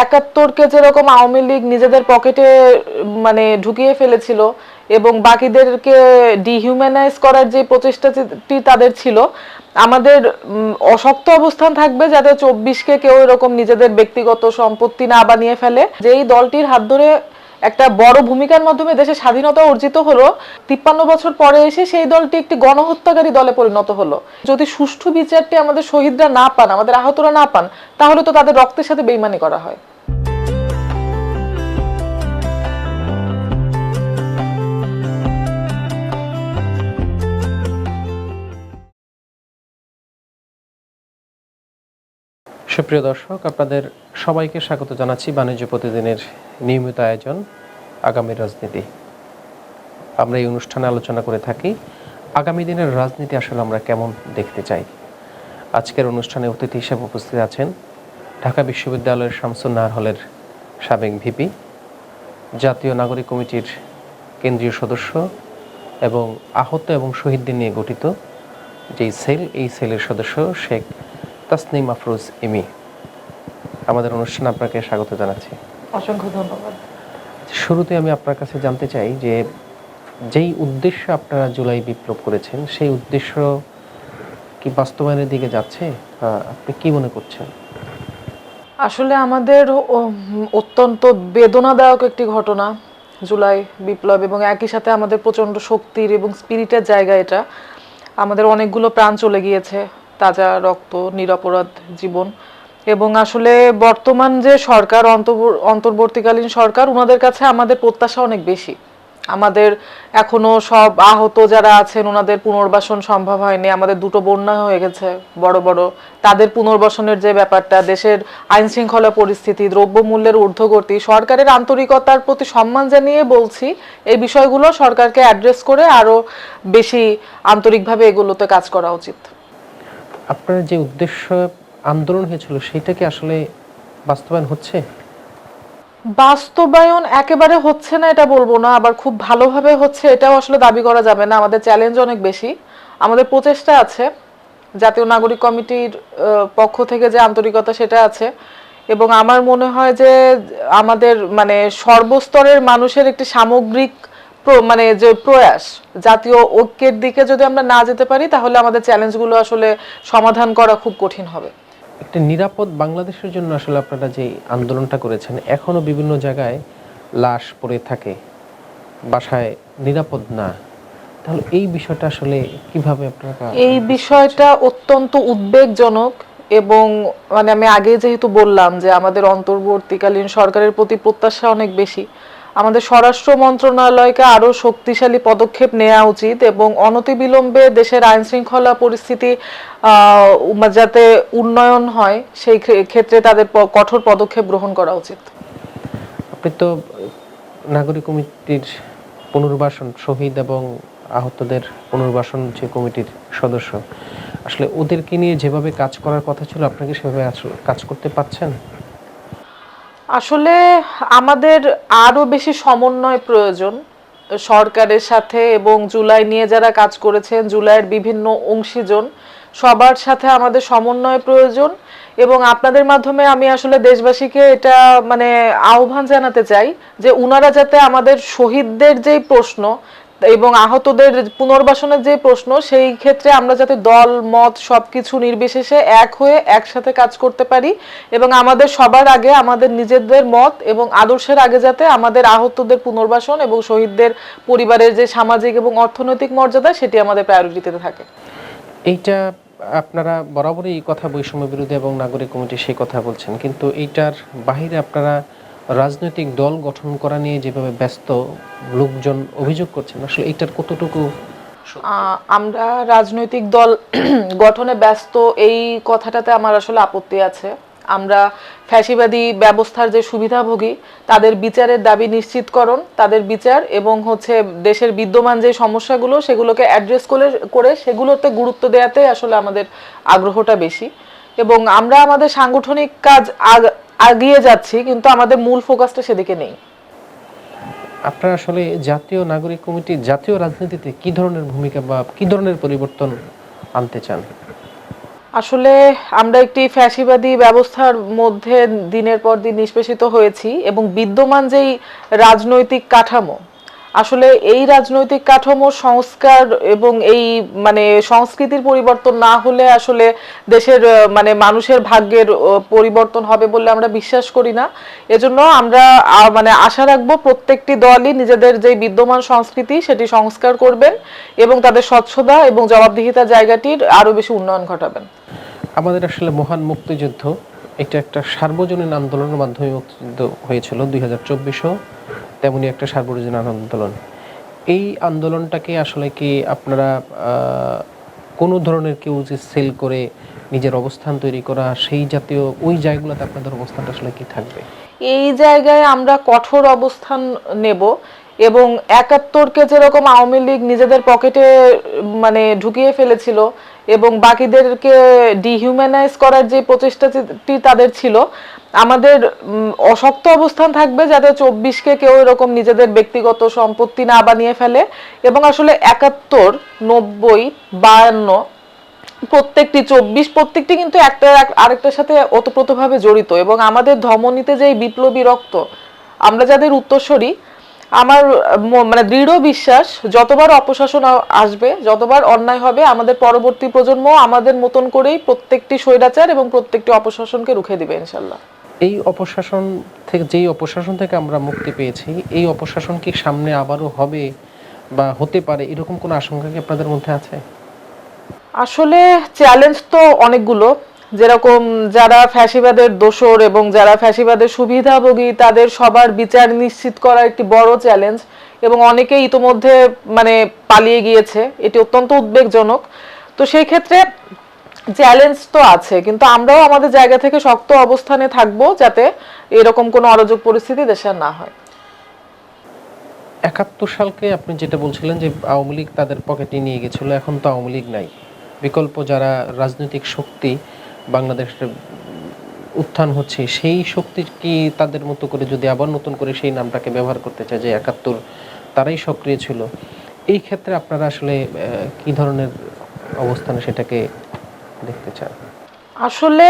একাত্তরকে যেরকম আওয়ামী লীগ নিজেদের পকেটে মানে ঢুকিয়ে ফেলেছিল এবং বাকিদেরকে ডিহিউম্যানাইজ করার যে প্রচেষ্টাটি তাদের ছিল, আমাদের অশক্ত অবস্থান থাকবে যাতে চব্বিশকে কেউ এরকম নিজেদের ব্যক্তিগত সম্পত্তি না বানিয়ে ফেলে। যেই দলটির হাত ধরে একটা বড় ভূমিকার মাধ্যমে দেশে স্বাধীনতা অর্জিত হলো। তিপ্পান্ন বছর পরে এসে সেই দলটি একটি গণহত্যাকারী দলে পরিণত হলো। যদি সুষ্ঠু বিচারটি আমাদের শহীদরা না পান, আমাদের আহতরা না পান, তাহলে তো তাদের রক্তের সাথে বেইমানি করা হয়। সুপ্রিয় দর্শক, আপনাদের সবাইকে স্বাগত জানাচ্ছি বাণিজ্য প্রতিদিনের নিয়মিত আয়োজন। আগামী রাজনীতি। আমরা এই অনুষ্ঠানে আলোচনা করে থাকি, আগামী দিনের রাজনীতি আসলে আমরা কেমন দেখতে চাই? আজকের অনুষ্ঠানে অতিথি হিসেবে উপস্থিত আছেন ঢাকা বিশ্ববিদ্যালয়ের শামসুন নাহার হলের সাবেক ভিপি, জাতীয় নাগরিক কমিটির কেন্দ্রীয় সদস্য এবং আহত এবং শহীদদের নিয়ে গঠিত যেই সেল, এই সেলের সদস্য শেখ তাসনিম আফরোজ ইমি আমাদের অনুষ্ঠানে আপনাকে স্বাগত জানাচ্ছি। অসংখ্য ধন্যবাদ। শুরুতে আমি আপনার কাছে জানতে চাই যে যেই উদ্দেশ্য আপনারা জুলাই বিপ্লব করেছেন, সেই উদ্দেশ্য কি বাস্তবায়নের দিকে যাচ্ছে? আপনি কি মনে করছেন? আসলে আমাদের অত্যন্ত বেদনাদায়ক একটি ঘটনা জুলাই বিপ্লব এবং একই সাথে আমাদের প্রচণ্ড শক্তির এবং স্পিরিটের জায়গা এটা। আমাদের অনেকগুলো প্রাণ চলে গিয়েছে, তাজা রক্ত, নিরপরাধ জীবন। এবং আসলে বর্তমান যে সরকার অন্তর্বর- অন্তর্বর্তীকালীন সরকার ওনাদের কাছে আমাদের প্রত্যাশা অনেক বেশি। আমাদের এখনও সব আহত যারা আছেন ওনাদের পুনর্বাসন সম্ভব হয়নি। আমাদের দুটো বন্যা হয়ে গেছে, বড় বড়। তাদের পুনর্বাসনের যে ব্যাপারটা, দেশের আইন শৃঙ্খলা পরিস্থিতি, দ্রব্যমূল্যের ঊর্ধ্বগতি, সরকারের আন্তরিকতার প্রতি সম্মান জানিয়ে বলছি, এই বিষয়গুলো সরকারকে অ্যাড্রেস করে আরও বেশি আন্তরিকভাবে এগুলোতে কাজ করা উচিত। আপনার যে উদ্দেশ্য আন্দোলন হয়েছিল সেটা কি আসলে বাস্তবায়ন হচ্ছে? বাস্তবায়ন একেবারে হচ্ছে না, এটা বলব না, আবার খুব ভালোভাবে হচ্ছে, এটাও আসলে দাবি করা যাবে না, আমাদের চ্যালেঞ্জ অনেক বেশি। আমাদের প্রচেষ্টা আছে, জাতীয় নাগরিক কমিটির পক্ষ থেকে যে আন্তরিকতা সেটা আছে, এবং আমার মনে হয় যে আমাদের মানে সর্বস্তরের মানুষের একটি সামগ্রিক মানে যে প্রয়াস, জাতীয় ঐক্যের দিকে যদি আমরা না যেতে পারি, তাহলে আমাদের চ্যালেঞ্জগুলো আসলে সমাধান করা খুব কঠিন হবে। একটা নিরাপদ বাংলাদেশের জন্য আসলে আপনারা যে আন্দোলনটা করেছেন এখনও বিভিন্ন জায়গায় লাশ পড়ে থাকে বাসায় নিরাপদ না। তাহলে এই বিষয়টা আসলে কীভাবে আপনারা এই বিষয়টা অত্যন্ত উদ্বেগজনক এবং মানে আমি আগে যেহেতু বললাম যে আমাদের অন্তর্বর্তীকালীন সরকারের প্রতি প্রত্যাশা অনেক বেশি আমাদের স্বরাষ্ট্র মন্ত্রণালয়কে আরও শক্তিশালী পদক্ষেপ নেওয়া উচিত এবং অনতিবিলম্বে দেশের আইন শৃঙ্খলা পরিস্থিতি যাতে উন্নয়ন হয়, সেই ক্ষেত্রে তাদের কঠোর পদক্ষেপ গ্রহণ করা উচিত। আপনি তো নাগরিক কমিটির পুনর্বাসন, শহীদ এবং আহতদের পুনর্বাসন যে কমিটির সদস্য, আসলে ওদেরকে নিয়ে যেভাবে কাজ করার কথা ছিল, আপনাকে সেভাবে কাজ করতে পারছেন? আসলে আমাদের আরও বেশি সমন্বয় প্রয়োজন সরকারের সাথে এবং জুলাই নিয়ে যারা কাজ করেছেন, জুলাইয়ের বিভিন্ন অংশীজন, সবার সাথে আমাদের সমন্বয় প্রয়োজন এবং আপনাদের মাধ্যমে আমি আসলে দেশবাসীকে এটা মানে আহ্বান জানাতে চাই যে উনারা যাতে আমাদের শহীদদের যেই প্রশ্ন এবং আহতদের পুনর্বাসনের যে প্রশ্ন, সেই ক্ষেত্রে আমরা যাতে দল, মত সবকিছু নির্বিশেষে এক হয়ে একসাথে কাজ করতে পারি এবং আমাদের সবার আগে আমাদের নিজেদের মত এবং আদর্শের আগে যাতে আমাদের আহতদের পুনর্বাসন এবং শহীদদের পরিবারের যে সামাজিক এবং অর্থনৈতিক মর্যাদা, সেটি আমাদের প্রায়োরিটিতে থাকে। এইটা আপনারা বরাবরই এই কথা বৈষম্য বিরোধী এবং নাগরিক কমিটি সেই কথা বলছেন, কিন্তু এইটার বাহিরে আপনারা রাজনৈতিক দল গঠন করা নিয়ে যেভাবে ব্যস্ত লোকজন অভিযোগ করছেন, আসলে এইটার কতটুকু আমরা রাজনৈতিক দল গঠনে ব্যস্ত, এই কথাটাতে আমার আসলে আপত্তি আছে। আমরা ফ্যাসিবাদী ব্যবস্থার যে সুবিধাভোগী, তাদের বিচারের দাবি নিশ্চিতকরণ, তাদের বিচার এবং হচ্ছে দেশের বিদ্যমান যে সমস্যাগুলো, সেগুলোকে অ্যাড্রেস করে করে সেগুলোতে গুরুত্ব দেওয়াতে আসলে আমাদের আগ্রহটা বেশি। এবং আমরা আমাদের সাংগঠনিক কাজ আগিয়ে যাচ্ছি কিন্তু আমাদের মূল ফোকাসটা সেদিকে নেই। আপনারা আসলে জাতীয় নাগরিক কমিটি জাতীয় রাজনীতিতে কি ধরনের ভূমিকা বা কি ধরনের পরিবর্তন আনতে চান? আসলে আমরা একটি ফ্যাসিবাদী ব্যবস্থার মধ্যে দিনের পর দিন নিষ্পেষিত হয়েছি এবং বিদ্যমান যেই রাজনৈতিক কাঠামো আসলে এই রাজনৈতিক কাঠামো সংস্কার এবং এই মানে সংস্কৃতির পরিবর্তন না হলে আসলে দেশের মানে মানুষের ভাগ্যের পরিবর্তন হবে বলে আমরা বিশ্বাস করি না। এজন্য আমরা মানে আশা রাখব প্রত্যেকটি দলই নিজেদের যে বিদ্যমান সংস্কৃতি সেটি সংস্কার করবেন এবং তাদের স্বচ্ছতা এবং জবাবদিহিতা জায়গাটির আরও বেশি উন্নয়ন ঘটাবেন। আমাদের আসলে মহান মুক্তিযুদ্ধ, এটা একটা সার্বজনীন আন্দোলনের মাধ্যমে মুক্তিযুদ্ধ হয়েছিল দুই হাজার চব্বিশও। তেমনি একটা সার্বজনীন আন্দোলন। এই আন্দোলনটাকে আসলে কি আপনারা কোনো ধরনের কেউ যে সেল করে নিজের অবস্থান তৈরি করা, সেই জাতীয় ওই জায়গাগুলোতে আপনাদের অবস্থানটা আসলে কি থাকবে? এই জায়গায় আমরা কঠোর অবস্থান নেব এবং একাত্তরকে যেরকম আওয়ামী লীগ নিজেদের পকেটে মানে ঢুকিয়ে ফেলেছিল এবং বাকিদেরকে ডিহিউম্যানাইজ করার যে প্রচেষ্টাটি তাদের ছিল, আমাদের অশক্ত অবস্থান থাকবে যাতে চব্বিশকে কেউ এরকম নিজেদের ব্যক্তিগত সম্পত্তি না বানিয়ে ফেলে এবং আসলে একাত্তর, নব্বই, বায়ান্ন প্রত্যেকটি চব্বিশ, প্রত্যেকটি কিন্তু একটা, আরেকটার সাথে ওতপ্রোতভাবে জড়িত এবং আমাদের ধমনীতে যে বিপ্লবী রক্ত, আমরা যাদের উত্তরসূরি আমার মানে দৃঢ় বিশ্বাস যতবার অপশাসন আসবে যতবার অন্যায় হবে আমাদের পরবর্তী প্রজন্ম আমাদের মতন করেই প্রত্যেকটি স্বৈরাচার এবং প্রত্যেকটি অপশাসনকে রুখে দিবে ইনশাল্লাহ। এই অপশাসন থেকে যেই অপশাসন থেকে আমরা মুক্তি পেয়েছি এই অপশাসন কি সামনে আবারও হবে বা হতে পারে এরকম কোনো আশঙ্কা কি আপনাদের মধ্যে আছে? আসলে চ্যালেঞ্জ তো অনেকগুলো যেরকম যারা ফ্যাসিবাদের দোসর এবং যারা ফ্যাসিবাদের সুবিধাভোগী, তাদের সবার বিচার নিশ্চিত করা একটি বড় চ্যালেঞ্জ এবং অনেকেই ইতোমধ্যে মানে পালিয়ে গিয়েছে। এটি অত্যন্ত উদ্বেগজনক। তো সেই ক্ষেত্রে চ্যালেঞ্জ তো আছে, কিন্তু আমরাও আমাদের জায়গা থেকে শক্ত অবস্থানে থাকব যাতে এরকম কোনো অরাজক পরিস্থিতি দেশে না হয়। একাত্তর সালকে আপনি যেটা বলছিলেন যে আওয়ামী লীগ তাদের পকেটে নিয়ে গেছিল, এখন তো আওয়ামী লীগ নাই। বিকল্প যারা রাজনৈতিক শক্তি বাংলাদেশের উত্থান হচ্ছে, সেই শক্তি কি তাদের মতো করে যদি আবার নতুন করে সেই নামটাকে ব্যবহার করতে চায় যে একাত্তর, তারাই সক্রিয় ছিল? এই ক্ষেত্রে আপনারা আসলে কি ধরনের অবস্থানে সেটাকে দেখতে চান? আসলে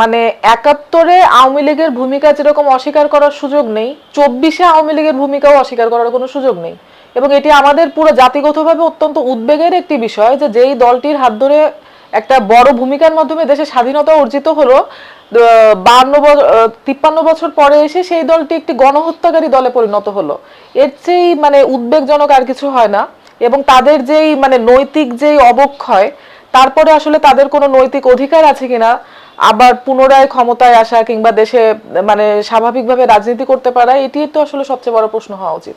মানে একাত্তরে আওয়ামী লীগের ভূমিকা যেরকম অস্বীকার করার সুযোগ নেই, চব্বিশে আওয়ামী লীগের ভূমিকাও অস্বীকার করার কোনো সুযোগ নেই। এবং এটি আমাদের পুরো জাতিগতভাবে অত্যন্ত উদ্বেগের একটি বিষয় যে যেই দলটির হাত ধরে একটা বড় ভূমিকার মাধ্যমে দেশে স্বাধীনতা অর্জিত হলো বান্ন তিপ্পান্ন বছর পরে এসে সেই দলটি একটি গণহত্যাকারী দলে পরিণত হলো। এর চেয়ে মানে উদ্বেগজনক আর কিছু হয় না এবং তাদের যেই মানে নৈতিক যেই অবক্ষয়, তারপরে আসলে তাদের কোনো নৈতিক অধিকার আছে কিনা, আবার পুনরায় ক্ষমতায় আসা কিংবা দেশে মানে স্বাভাবিকভাবে রাজনীতি করতে পারা এটি তো আসলে সবচেয়ে বড় প্রশ্ন হওয়া উচিত।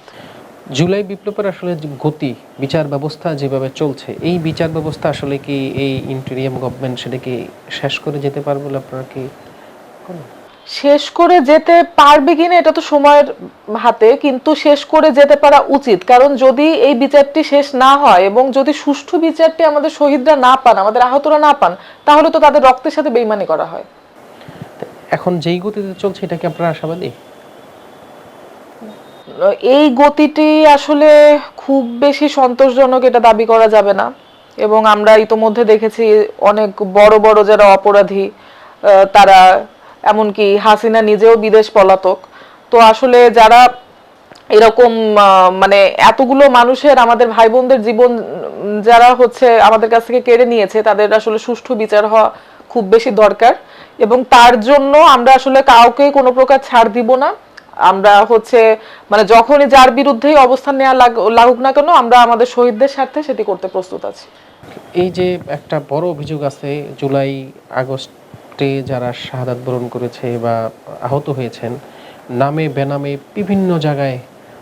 জুলাই বিপ্লবের আসলে গতি বিচার ব্যবস্থা যেভাবে চলছে এই বিচার ব্যবস্থা আসলে কি এই ইন্টেরিয়াম গভর্নমেন্ট সেটা কি শেষ করে যেতে পারবে বলে আপনারা কি শেষ করে যেতে পারবে কিনা এটা তো সময়ের হাতে কিন্তু শেষ করে যেতে পারা উচিত। কারণ যদি এই বিচারটি শেষ না হয় এবং যদি সুষ্ঠু বিচারটি আমাদের শহীদরা না পান আমাদের আহতরা না পান তাহলে তো তাদের রক্তের সাথে বেইমানি করা হয়। এখন যেই গতিতে চলছে এটা কি আপনারা আশাবাদী? এই গতিটি আসলে খুব বেশি সন্তোষজনক এটা দাবি করা যাবে না। এবং আমরা ইতোমধ্যে দেখেছি অনেক বড় বড় যারা অপরাধী তারা এমনকি হাসিনা নিজেও বিদেশ পলাতক। তো আসলে যারা এরকম মানে এতগুলো মানুষের আমাদের ভাই বোনদের জীবন, যারা হচ্ছে আমাদের কাছ থেকে কেড়ে নিয়েছে, তাদের আসলে সুষ্ঠু বিচার হওয়া খুব বেশি দরকার। এবং তার জন্য আমরা আসলে কাউকে কোনো প্রকার ছাড় দিব না। আমরা হচ্ছে মানে যখনই যার বিরুদ্ধেই অবস্থান নেওয়া লাগ- লাগুক না কেন, আমরা আমাদের শহীদদের স্বার্থে সেটি করতে প্রস্তুত আছি। এই যে একটা বড় অভিযোগ আছে, জুলাই আগস্টে যারা শাহাদাত বরণ করেছে বা আহত হয়েছেন, নামে বেনামে বিভিন্ন জায়গায়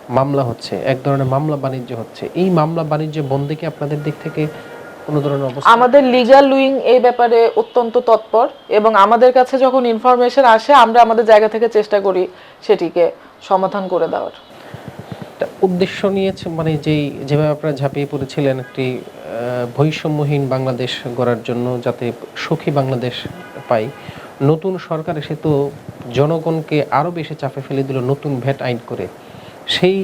মামলা হচ্ছে, এক ধরনের মামলা বাণিজ্য হচ্ছে। এই মামলা বাণিজ্য বন্ধে কি আপনাদের দিক থেকে কোনো ধরনের অবস্থা? আমাদের লিগ্যাল উইং এই ব্যাপারে অত্যন্ত তৎপর এবং আমাদের কাছে যখন ইনফরমেশন আসে আমরা আমাদের জায়গা থেকে চেষ্টা করি সেটিকে সমাধান করে দেওয়ার। একটা উদ্দেশ্য নিয়েছে মানে যেই যেভাবে আপনারা ঝাঁপিয়ে পড়েছিলেন একটি বৈষম্যহীন বাংলাদেশ গড়ার জন্য যাতে সুখী বাংলাদেশ পাই নতুন সরকার এসে তো জনগণকে আরও বেশি চাপে ফেলে দিল নতুন ভ্যাট আইন করে। সেই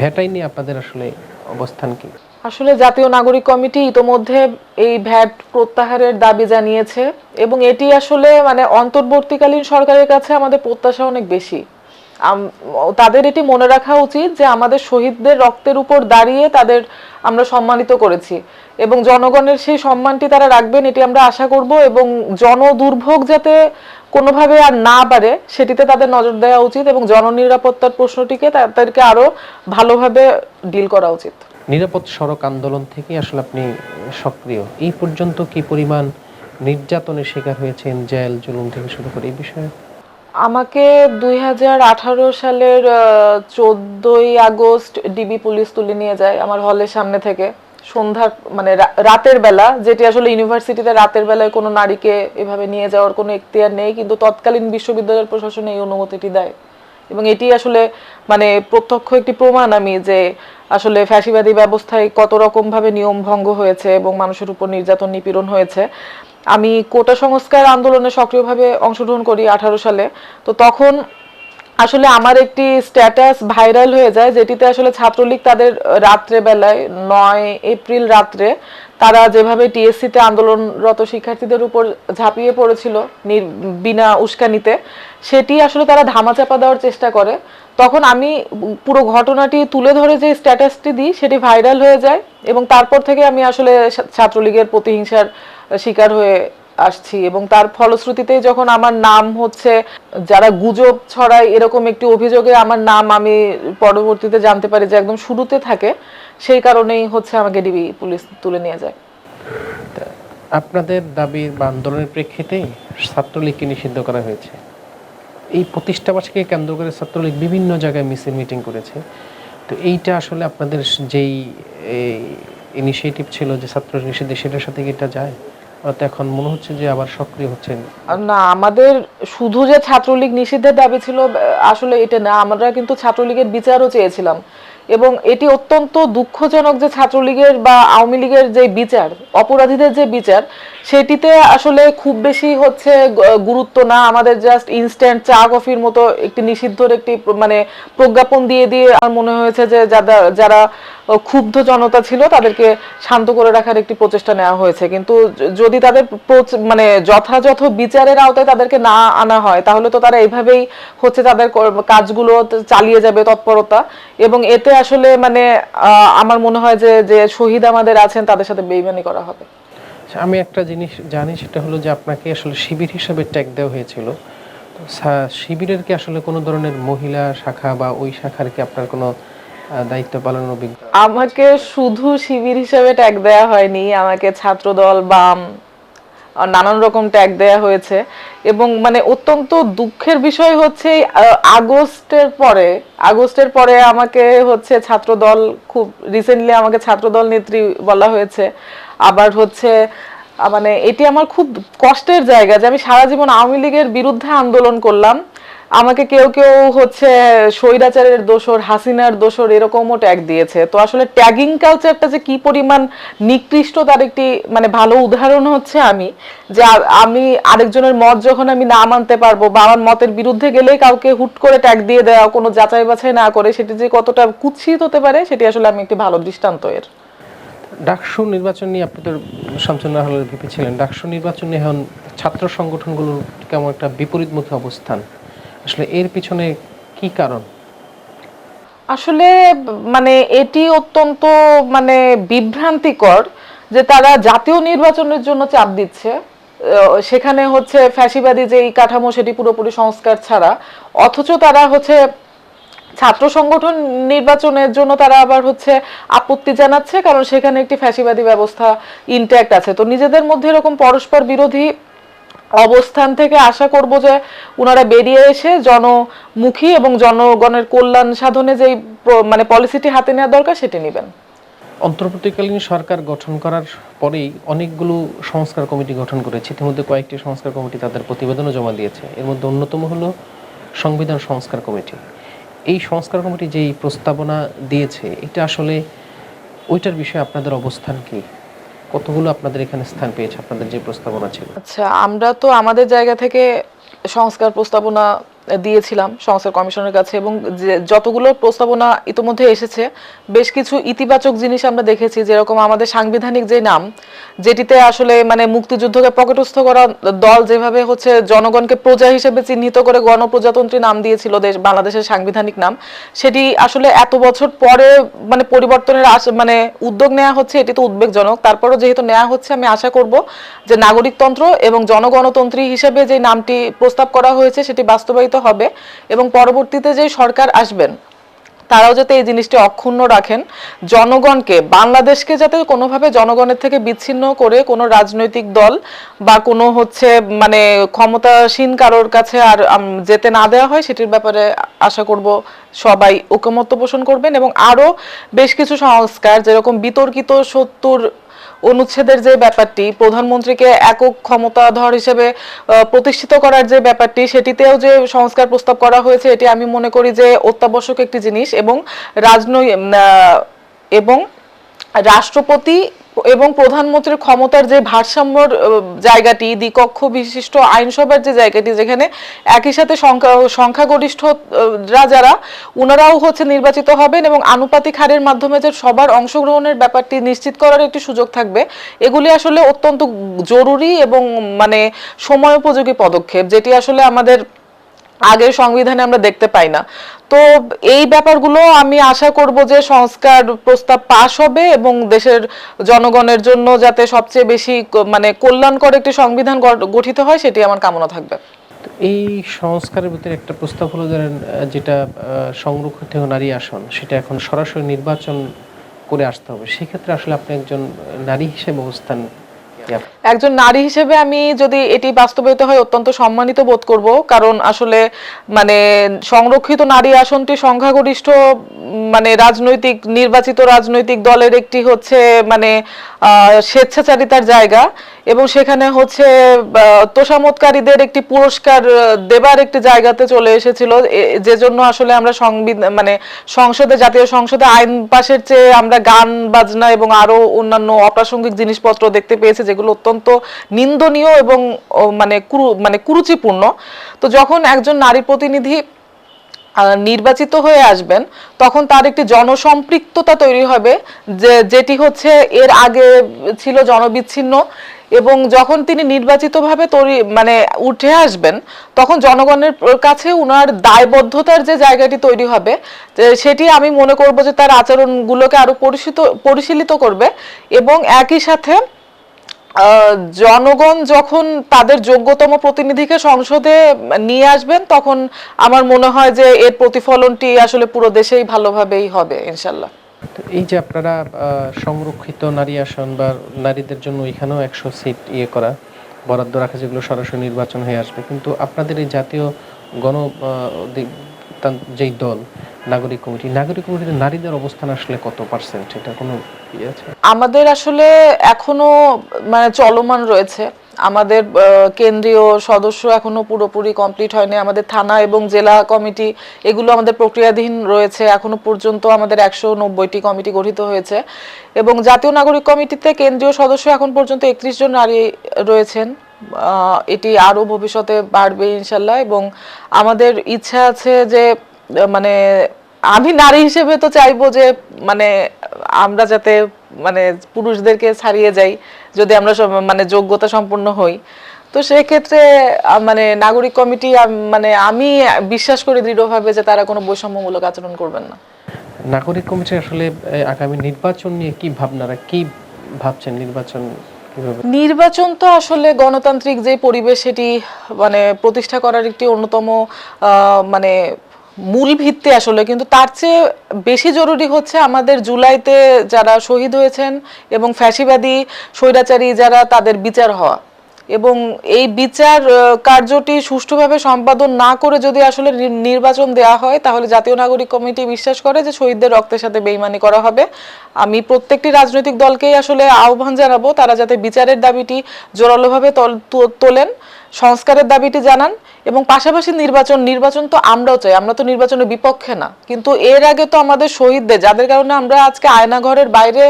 ভ্যাট আইন আপনাদের আসলে অবস্থান কি? আসলে জাতীয় নাগরিক কমিটি ইতোমধ্যে এই ভ্যাট প্রত্যাহারের দাবি জানিয়েছে এবং এটি আসলে মানে অন্তর্বর্তীকালীন সরকারের কাছে আমাদের প্রত্যাশা অনেক বেশি। তাদের এটি মনে রাখা উচিত যে আমাদের শহীদদের রক্তের উপর দাঁড়িয়ে তাদের আমরা সম্মানিত করেছি এবং জনগণের সেই সম্মানটি তারা রাখবেন এটি আমরা আশা করব এবং জনদুর্ভোগ যাতে কোনোভাবে আর না পারে সেটিতে তাদের নজর দেওয়া উচিত এবং জননিরাপত্তার প্রশ্নটিকে তাদেরকে আরও ভালোভাবে ডিল করা উচিত। নিরাপদ সড়ক আন্দোলন থেকে আসলে আপনি সক্রিয়। এই পর্যন্ত কি পরিমাণ নির্যাতনের শিকার হয়েছেন জেল, জুলুম থেকে শুরু করে এই বিষয়ে? আমাকে দুই হাজার আঠারো সালের চোদ্দই আগস্ট ডিবি পুলিশ তুলে নিয়ে যায় আমার হলের সামনে থেকে। সন্ধ্যার মানে রাতের বেলা, যেটি আসলে ইউনিভার্সিটিতে রাতের বেলায় কোনো নারীকে এভাবে নিয়ে যাওয়ার কোনো এখতিয়ার নেই, কিন্তু তৎকালীন বিশ্ববিদ্যালয়ের প্রশাসন এই অনুমতিটি দেয়। এবং এটি আসলে মানে প্রত্যক্ষ একটি প্রমাণ আমি যে আসলে ফ্যাসিবাদী ব্যবস্থায় কত রকম ভাবে নিয়ম ভঙ্গ হয়েছে এবং মানুষের উপর নির্যাতন, নিপীড়ন হয়েছে। আমি কোটা সংস্কার আন্দোলনে সক্রিয়ভাবে অংশগ্রহণ করি আঠারো সালে। তো তখন আসলে আমার একটি স্ট্যাটাস ভাইরাল হয়ে যায়, যেটিতে আসলে ছাত্রলীগ তাদের রাত্রে বেলায় নয় এপ্রিল রাত্রে তারা যেভাবে টিএসসিতে আন্দোলনরত শিক্ষার্থীদের উপর ঝাঁপিয়ে পড়েছিল বিনা উস্কানিতে, সেটি আসলে তারা ধামাচাপা দেওয়ার চেষ্টা করে। তখন আমি পুরো ঘটনাটি তুলে ধরে যে স্ট্যাটাসটি দিই, সেটি ভাইরাল হয়ে যায় এবং তারপর থেকে আমি আসলে ছাত্রলীগের প্রতিহিংসার শিকার হয়ে আসছি এবং তার ফলশ্রুতিতেই যখন আমার নাম হচ্ছে, যারা গুজব ছড়ায় এরকম একটি অভিযোগে আমার নাম আমি পরবর্তীতে জানতে পারি যে একদম শুরুতে থাকে, সেই কারণেই হচ্ছে আমাকে ডিবি পুলিশ তুলে নিয়ে যায়। আপনাদের দাবি বা আন্দোলনের প্রেক্ষিতে ছাত্রলীগকে নিষিদ্ধ করা হয়েছে। এই প্রতিষ্ঠাবাসকে কেন্দ্র করে ছাত্রলীগ বিভিন্ন জায়গায় মিছিল, মিটিং করেছে। তো এইটা আসলে আপনাদের যেই ইনিশিয়েটিভ ছিল যে ছাত্র নিষিদ্ধ, সেটার সাথে কি এটা যায়? এখন মনে হচ্ছে যে আবার সক্রিয় হচ্ছেন। না, আমাদের শুধু যে ছাত্রলীগ নিষিদ্ধের দাবি ছিল, আসলে এটা না, আমরা কিন্তু ছাত্রলীগের বিচারও চেয়েছিলাম। এবং এটি অত্যন্ত দুঃখজনক যে ছাত্রলীগের বা আওয়ামী লীগের যে বিচার, অপরাধীদের যে বিচার, সেটিতে আসলে খুব বেশি হচ্ছে গুরুত্ব না। আমাদের জাস্ট ইনস্ট্যান্ট চা কফির মতো একটি নিষিদ্ধর একটি মানে প্রজ্ঞাপন দিয়ে দিয়ে আমার মনে হয়েছে যে যারা যারা ক্ষুব্ধ জনতা ছিল, তাদেরকে শান্ত করে রাখার একটি প্রচেষ্টা নেওয়া হয়েছে। কিন্তু যদি তাদের মানে যথাযথ বিচারের আওতায় তাদেরকে না আনা হয়, তাহলে তো তারা এইভাবেই হচ্ছে তাদের কাজগুলো চালিয়ে যাবে তৎপরতা। এবং এতে আসলে মানে আমার মনে হয় যে যে শহীদ আমাদের আছেন তাদের সাথে বেইমানি করা হবে। আচ্ছা, আমি একটা জিনিস জানি সেটা হলো যে আপনাকে আসলে শিবির হিসেবে ট্যাগ দেওয়া হয়েছিল। তো শিবিরের কি আসলে কোনো ধরনের মহিলা শাখা বা ওই শাখার কি আপনার কোনো দায়িত্ব পালনের অভিজ্ঞতা আমাকে শুধু শিবির হিসেবে ট্যাগ দেওয়া হয়নি আমাকে ছাত্রদল বাম নানান রকম ট্যাগ দেয়া হয়েছে। এবং মানে অত্যন্ত দুঃখের বিষয় হচ্ছে আগস্টের পরে আগস্টের পরে আমাকে হচ্ছে ছাত্রদল খুব রিসেন্টলি আমাকে ছাত্রদল নেত্রী বলা হয়েছে। আবার হচ্ছে মানে এটি আমার খুব কষ্টের জায়গা যে আমি সারা জীবন আওয়ামী লীগের বিরুদ্ধে আন্দোলন করলাম। আমাকে কেউ কেউ হচ্ছে স্বৈরাচারের দোষর, হাসিনার দোষর এরকমও ট্যাগ দিয়েছে। তো আসলে ট্যাগিং কালচারটা যে কি পরিমাণ নিকৃষ্ট তার একটি মানে ভালো উদাহরণ হচ্ছে আমি। যে আমি আরেকজনের মত যখন আমি না মানতে পারব বা আমার মতের বিরুদ্ধে গেলেই কাউকে হুট করে ট্যাগ দিয়ে দেওয়া, কোনো যাচাই বাছাই না করে, সেটি যে কতটা কুৎসিত হতে পারে, সেটি আসলে আমি একটি ভালো দৃষ্টান্ত এর। ডাকসু নির্বাচন নিয়ে আপনি তো শামসুন্না হলের ভিপি ছিলেন। ডাকসু নির্বাচন নিয়ে এখন ছাত্র সংগঠনগুলোর কেমন একটা বিপরীতমুখী অবস্থান? আসলে এর পিছনে কি কারণ? আসলে মানে এটি অত্যন্ত মানে বিভ্রান্তিকর যে তারা জাতীয় নির্বাচনের জন্য চাপ দিচ্ছে। সেখানে হচ্ছে ফ্যাসিবাদী যে এই কাঠামো, সেটি পুরোপুরি সংস্কার ছাড়া। অথচ তারা হচ্ছে ছাত্র সংগঠন নির্বাচনের জন্য তারা আবার হচ্ছে আপত্তি জানাচ্ছে, কারণ সেখানে একটি ফ্যাসিবাদী ব্যবস্থা ইনট্যাক্ট আছে। তো নিজেদের মধ্যে এরকম পরস্পর বিরোধী অবস্থান থেকে আশা করব যে ওনারা বেরিয়ে এসে জনমুখী এবং জনগণের কল্যাণ সাধনে যেই মানে পলিসিটি হাতে নেওয়া দরকার সেটি নেবেন। অন্তর্বর্তীকালীন সরকার গঠন করার পরেই অনেকগুলো সংস্কার কমিটি গঠন করেছে। ইতিমধ্যে কয়েকটি সংস্কার কমিটি তাদের প্রতিবেদনও জমা দিয়েছে। এর মধ্যে অন্যতম হলো সংবিধান সংস্কার কমিটি। এই সংস্কার কমিটি যেই প্রস্তাবনা দিয়েছে, এটা আসলে ওইটার বিষয়ে আপনাদের অবস্থান কি? কতগুলো আপনাদের এখানে স্থান পেয়েছে? আপনাদের যে প্রস্তাবনা ছিল। আচ্ছা আমরা তো আমাদের জায়গা থেকে সংস্কার প্রস্তাবনা দিয়েছিলাম সংস্কার কমিশনের কাছে এবং যতগুলো প্রস্তাবনা ইতোমধ্যে এসেছে, বেশ কিছু ইতিবাচক জিনিস আমরা দেখেছি, যেরকম আমাদের সাংবিধানিক যে নাম, যেটিতে আসলে মানে মুক্তিযুদ্ধকে পকেটস্থ করা দল যেভাবে হচ্ছে জনগণকে প্রজা হিসেবে চিহ্নিত করে গণপ্রজাতন্ত্রী নাম দিয়েছিল দেশ, বাংলাদেশের সাংবিধানিক নাম, সেটি আসলে এত বছর পরে মানে পরিবর্তনের মানে উদ্যোগ নেওয়া হচ্ছে, এটি তো উদ্বেগজনক। তারপরও যেহেতু নেওয়া হচ্ছে, আমি আশা করব যে নাগরিকতন্ত্র এবং জনগণতন্ত্রী হিসেবে যে নামটি প্রস্তাব করা হয়েছে, সেটি বাস্তবায়িত হবে এবং পরবর্তীতে যে সরকার আসবেন, তারাও যাতে এই জিনিসটি অক্ষুণ্ণ রাখেন, জনগণকে, বাংলাদেশকে যাতে কোনোভাবে জনগণের থেকে বিচ্ছিন্ন করে কোনো রাজনৈতিক দল বা কোনো হচ্ছে মানে ক্ষমতাসীন কারোর কাছে আর যেতে না দেওয়া হয়, সেটির ব্যাপারে আশা করব সবাই ঐকমত্য পোষণ করবেন এবং আরও বেশ কিছু সংস্কার, যেরকম বিতর্কিত সত্তর অনুচ্ছেদের যে ব্যাপারটি, প্রধানমন্ত্রীকে একক ক্ষমতাধর হিসেবে প্রতিষ্ঠিত করার যে ব্যাপারটি, সেটিতেও যে সংস্কার প্রস্তাব করা হয়েছে, এটি আমি মনে করি যে অত্যাবশ্যক একটি জিনিস এবং রাজনৈ এবং রাষ্ট্রপতি এবং প্রধানমন্ত্রীর ক্ষমতার যে ভারসাম্যর জায়গাটি, দ্বিকক্ষ বিশিষ্ট আইনসভার যে জায়গাটি, যেখানে একই সাথে সংখ্যা, সংখ্যাগরিষ্ঠরা যারা ওনারাও হচ্ছে নির্বাচিত হবেন এবং আনুপাতিক হারের মাধ্যমে যে সবার অংশগ্রহণের ব্যাপারটি নিশ্চিত করার একটি সুযোগ থাকবে। এগুলি আসলে অত্যন্ত জরুরি এবং মানে সময় উপযোগী পদক্ষেপ, যেটি আসলে আমাদের আগের সংবিধানে আমরা দেখতে পাই না। তো এই ব্যাপারগুলো আমি আশা করব যে সংস্কার প্রস্তাব পাশ হবে এবং দেশের জনগণের জন্য যাতে সবচেয়ে বেশি মানে কল্যাণকর একটি সংবিধান গঠিত হয়, সেটি আমার কামনা থাকবে। এই সংস্কারের ভিতরে একটা প্রস্তাব হলো ধরেন যেটা সংরক্ষিত নারী আসন, সেটা এখন সরাসরি নির্বাচন করে আসতে হবে। সেক্ষেত্রে আসলে আপনি একজন নারী হিসেবে অবস্থান একজন নারী হিসেবে আমি যদি এটি বাস্তবায়িত হয়, অত্যন্ত সম্মানিত বোধ করব। কারণ আসলে মানে সংরক্ষিত নারী আসনটি সংখ্যাগরিষ্ঠ মানে রাজনৈতিক, নির্বাচিত রাজনৈতিক দলের একটি হচ্ছে মানে স্বেচ্ছাচারিতার জায়গা এবং সেখানে হচ্ছে তোষামতকারীদের একটি পুরস্কার দেবার একটি জায়গাতে চলে এসেছিল। যে জন্য আসলে আমরা সংবিধান মানে সংসদে, জাতীয় সংসদে আইন পাশের চেয়ে আমরা গান, বাজনা এবং আরও অন্যান্য অপ্রাসঙ্গিক জিনিসপত্র দেখতে পেয়েছি, যেগুলো অত্যন্ত নিন্দনীয় এবং মানে কুরু মানে কুরুচিপূর্ণ। তো যখন একজন নারী প্রতিনিধি নির্বাচিত হয়ে আসবেন, তখন তার একটি জনসম্পৃক্ততা তৈরি হবে, যে যেটি হচ্ছে এর আগে ছিল জনবিচ্ছিন্ন এবং যখন তিনি নির্বাচিতভাবে তৈরি মানে উঠে আসবেন, তখন জনগণের কাছে উনার দায়বদ্ধতার যে জায়গাটি তৈরি হবে সেটি আমি মনে করব যে তার আচরণগুলোকে আরও পরিচিত পরিশীলিত করবে এবং একই সাথে জনগণ যখন তাদের যোগ্যতম প্রতিনিধিকে সংসদে নিয়ে আসবেন, তখন আমার মনে হয় যে এর প্রতিফলনটি আসলে পুরো দেশেই ভালোভাবেই হবে, ইনশাল্লাহ। এই যে আপনারা সংরক্ষিত নারী আসন বা নারীদের জন্য এখানেও একশো সিট ইয়ে করা, বরাদ্দ রাখা, যেগুলো সরাসরি নির্বাচন হয়ে আসবে, কিন্তু আপনাদের এই জাতীয় গণ যেই দল, নাগরিক কমিটি, নাগরিক কমিটিতে নারীদের অবস্থান আসলে কত পার্সেন্ট এটা কোনো আমাদের আসলে এখনও মানে চলমান রয়েছে। আমাদের কেন্দ্রীয় সদস্য এখনও পুরোপুরি কমপ্লিট হয়নি। আমাদের থানা এবং জেলা কমিটি, এগুলো আমাদের প্রক্রিয়াধীন রয়েছে। এখনও পর্যন্ত আমাদের একশো নব্বইটি কমিটি গঠিত হয়েছে। এবং জাতীয় নাগরিক কমিটিতে কেন্দ্রীয় সদস্য এখন পর্যন্ত একত্রিশ জন নারী রয়েছেন। এটি আরও ভবিষ্যতে বাড়বে ইনশাল্লাহ। এবং আমাদের ইচ্ছা আছে যে মানে আমি নারী হিসেবে তো চাইব যে মানে আমরা যাতে মানে পুরুষদেরকে ছাড়িয়ে যাই যদি আমরা মানে যোগ্যতা সম্পন্ন হই। তো সেক্ষেত্রে মানে নাগরিক কমিটি মানে আমি বিশ্বাস করি দৃঢ়ভাবে যে তারা কোনো বৈষম্যমূলক আচরণ করবেন না। নাগরিক কমিটি আসলে আগামী নির্বাচন নিয়ে কি ভাবনারা কি ভাবছেন নির্বাচন নির্বাচন তো আসলে গণতান্ত্রিক যে পরিবেশ সেটি মানে প্রতিষ্ঠা করার একটি অন্যতম আহ, মানে মূল ভিত্তি আসলে, কিন্তু তার চেয়ে বেশি জরুরি হচ্ছে আমাদের জুলাইতে যারা শহীদ হয়েছেন এবং ফ্যাসিবাদী স্বৈরাচারী যারা তাদের বিচার হওয়া। এবং এই বিচার কার্যটি সুষ্ঠুভাবে সম্পাদন না করে যদি আসলে নির্বাচন দেওয়া হয়, তাহলে জাতীয় নাগরিক কমিটি বিশ্বাস করে যে শহীদদের রক্তের সাথে বেইমানি করা হবে। আমি প্রত্যেকটি রাজনৈতিক দলকেই আসলে আহ্বান জানাব, তারা যাতে বিচারের দাবিটি জোরালোভাবে তোলেন। সংস্কারের দাবিটি জানান এবং পাশাপাশি নির্বাচন নির্বাচন তো আমরাও চাই আমরা তো নির্বাচনের বিপক্ষে না। কিন্তু এর আগে তো আমাদের শহীদদের যাদের কারণে আমরা আজকে আয়নাঘরের বাইরে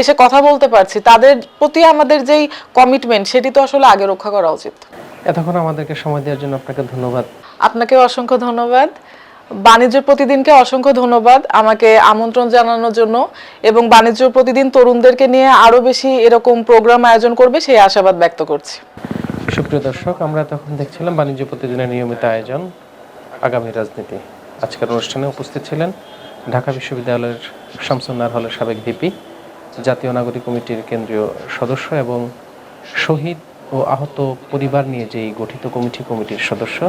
এসে কথা বলতে পারছি তাদের প্রতি আমাদের যেই কমিটমেন্ট সেটি তো আসলে আগে রক্ষা করা উচিত। এতক্ষণ আমাদেরকে সময় দেওয়ার জন্য আপনাকে ধন্যবাদ। আপনাকে অসংখ্য ধন্যবাদ। বাণিজ্য প্রতিদিনকে অসংখ্য ধন্যবাদ আমাকে আমন্ত্রণ জানানোর জন্য এবং বাণিজ্য প্রতিদিন তরুণদেরকে নিয়ে আরও বেশি এরকম প্রোগ্রাম আয়োজন করবে সেই আশাবাদ ব্যক্ত করছি। সুপ্রিয় দর্শক, আমরা তখন দেখছিলাম বাণিজ্য প্রতিদিনের নিয়মিত আয়োজন আগামী রাজনীতি। আজকের অনুষ্ঠানে উপস্থিত ছিলেন ঢাকা বিশ্ববিদ্যালয়ের শামসুন্নার হলের সাবেক ভিপি, জাতীয় নাগরিক কমিটির কেন্দ্রীয় সদস্য এবং শহীদ ও আহত পরিবার নিয়ে যেই গঠিত কমিটি, কমিটির সদস্য।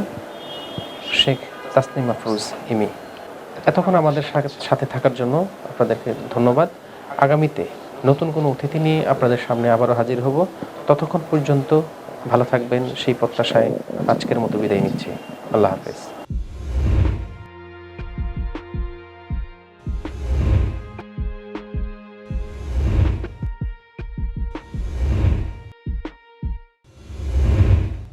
তাসনিম ফরুজ ইমি। এতক্ষণ আমাদের সাথে থাকার জন্য আপনাদেরকে ধন্যবাদ। আগামীতে নতুন কোনো অতিথি নিয়ে আপনাদের সামনে আবারও হাজির হব। ততক্ষণ পর্যন্ত ভালো থাকবেন, সেই প্রত্যাশায় আজকের মতো বিদায় নিচ্ছি। আল্লাহ হাফেজ।